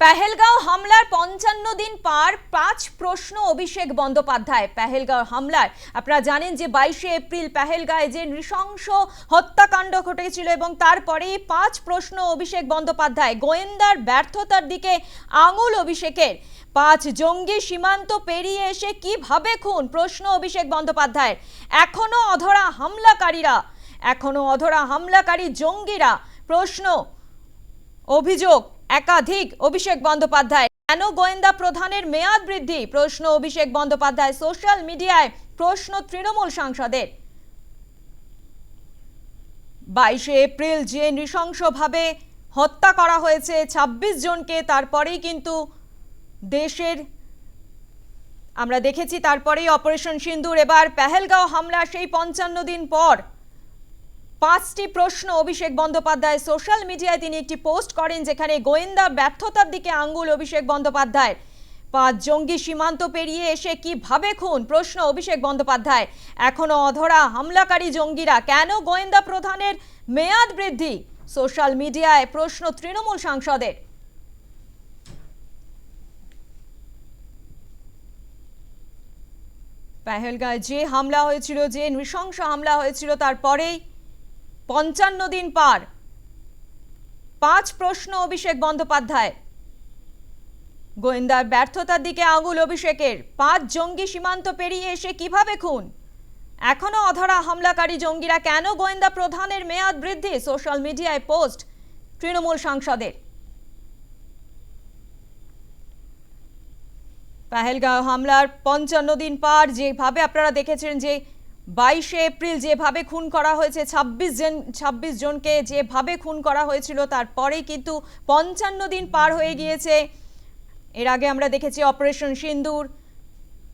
পেহেলগাঁও হামলার পঞ্চান্ন দিন পার পাঁচ প্রশ্ন অভিষেক বন্দ্যোপাধ্যায়। পেহেলগাঁও হামলার আপনারা জানেন যে বাইশে এপ্রিল পেহেলগাঁয়ে যে নৃশংস হত্যাকাণ্ড ঘটেছিল এবং তারপরেই পাঁচ প্রশ্ন অভিষেক বন্দ্যোপাধ্যায় গোয়েন্দার ব্যর্থতার দিকে আঙুল অভিষেকের। পাঁচ জঙ্গি সীমান্ত পেরিয়ে এসে কীভাবে খুন? প্রশ্ন অভিষেক বন্দ্যোপাধ্যায় এখনও অধরা হামলাকারীরা, এখনও অধরা হামলাকারী জঙ্গিরা। প্রশ্ন, অভিযোগ একাধিক অভিষেক বন্দ্যোপাধ্যায়। কেন গোয়েন্দা প্রধানের মেয়াদ বৃদ্ধি? প্রশ্ন অভিষেক বন্দ্যোপাধ্যায় সোশ্যাল মিডিয়ায়। প্রশ্ন তৃণমূল সাংসদের। বাইশে এপ্রিল যে নৃশংসভাবে হত্যা করা হয়েছে ২৬ জনকে, তারপরেই কিন্তু দেশের আমরা দেখেছি, তারপরেই অপারেশন সিন্দুর, এবার পেহেলগাঁও হামলা সেই পঞ্চান্ন দিন পর। পাঁচটি প্রশ্ন অভিষেক বন্দ্যোপাধ্যায় সোশ্যাল মিডিয়ায় তিনি একটি পোস্ট করেন যেখানে গোয়েন্দা ব্যর্থতার দিকে আঙ্গুল অভিষেক বন্দ্যোপাধ্যায়। পাঁচ জঙ্গি সীমান্ত পেরিয়ে এসে কীভাবে খুন? প্রশ্ন অভিষেক বন্দ্যোপাধ্যায়। এখনও অধরা হামলাকারী জঙ্গিরা কেন গোয়েন্দা প্রধানের মেয়াদ বৃদ্ধি? সোশ্যাল মিডিয়ায় প্রশ্ন তৃণমূল সাংসদের। পেহেলগাঁয় যে হামলা হয়েছিল, যে নৃশংস হামলা হয়েছিল, তারপরেই পঞ্চান্ন দিন পার। পাঁচ প্রশ্ন অভিষেক বন্দ্যোপাধ্যায়। গোয়েন্দার ব্যর্থতার দিকে আঙুল অভিষেকের। পাঁচ জঙ্গি সীমান্ত পেরিয়ে এসে কীভাবে খুন? এখনও অধরা হামলাকারী জঙ্গিরা কেন গোয়েন্দা প্রধানের মেয়াদ বৃদ্ধি? সোশ্যাল মিডিয়ায় পোস্ট তৃণমূল সাংসদের। পেহেলগাঁও হামলার পঞ্চান্ন দিন পার। যেভাবে আপনারা দেখেছেন যে বাইশে এপ্রিল যেভাবে খুন করা হয়েছে, ছাব্বিশ জন, ছাব্বিশ জনকে যেভাবে খুন করা হয়েছিল তারপরেই কিন্তু পঞ্চান্ন দিন পার হয়ে গিয়েছে। এর আগে আমরা দেখেছি অপারেশন সিন্দুর,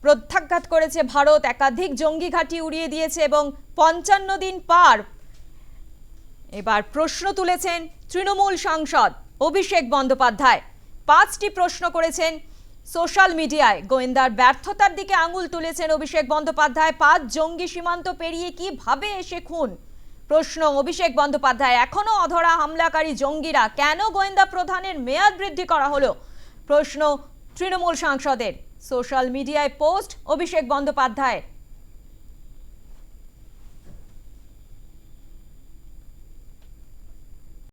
প্রত্যাঘাত করেছে ভারত, একাধিক জঙ্গি ঘাঁটি উড়িয়ে দিয়েছে এবং পঞ্চান্ন দিন পার। এবার প্রশ্ন তুলেছেন তৃণমূল সাংসদ অভিষেক বন্দ্যোপাধ্যায়। পাঁচটি প্রশ্ন করেছেন সোশ্যাল মিডিয়ায় গোয়েন্দার ব্যর্থতার দিকে আঙুল তুলেছেন অভিষেক বন্দ্যোপাধ্যায়। পাঁচ জঙ্গি সীমান্ত পেরিয়ে কীভাবে এসে খুন? প্রশ্ন, অভিষেক বন্দ্যোপাধ্যায় এখনও অধরা হামলাকারী জঙ্গিরা কেন গোয়েন্দা প্রধানের মেয়াদ বৃদ্ধি করা হলো? প্রশ্ন, তৃণমূল সাংসদের। সোশ্যাল মিডিয়ায় পোস্ট, অভিষেক বন্দ্যোপাধ্যায়।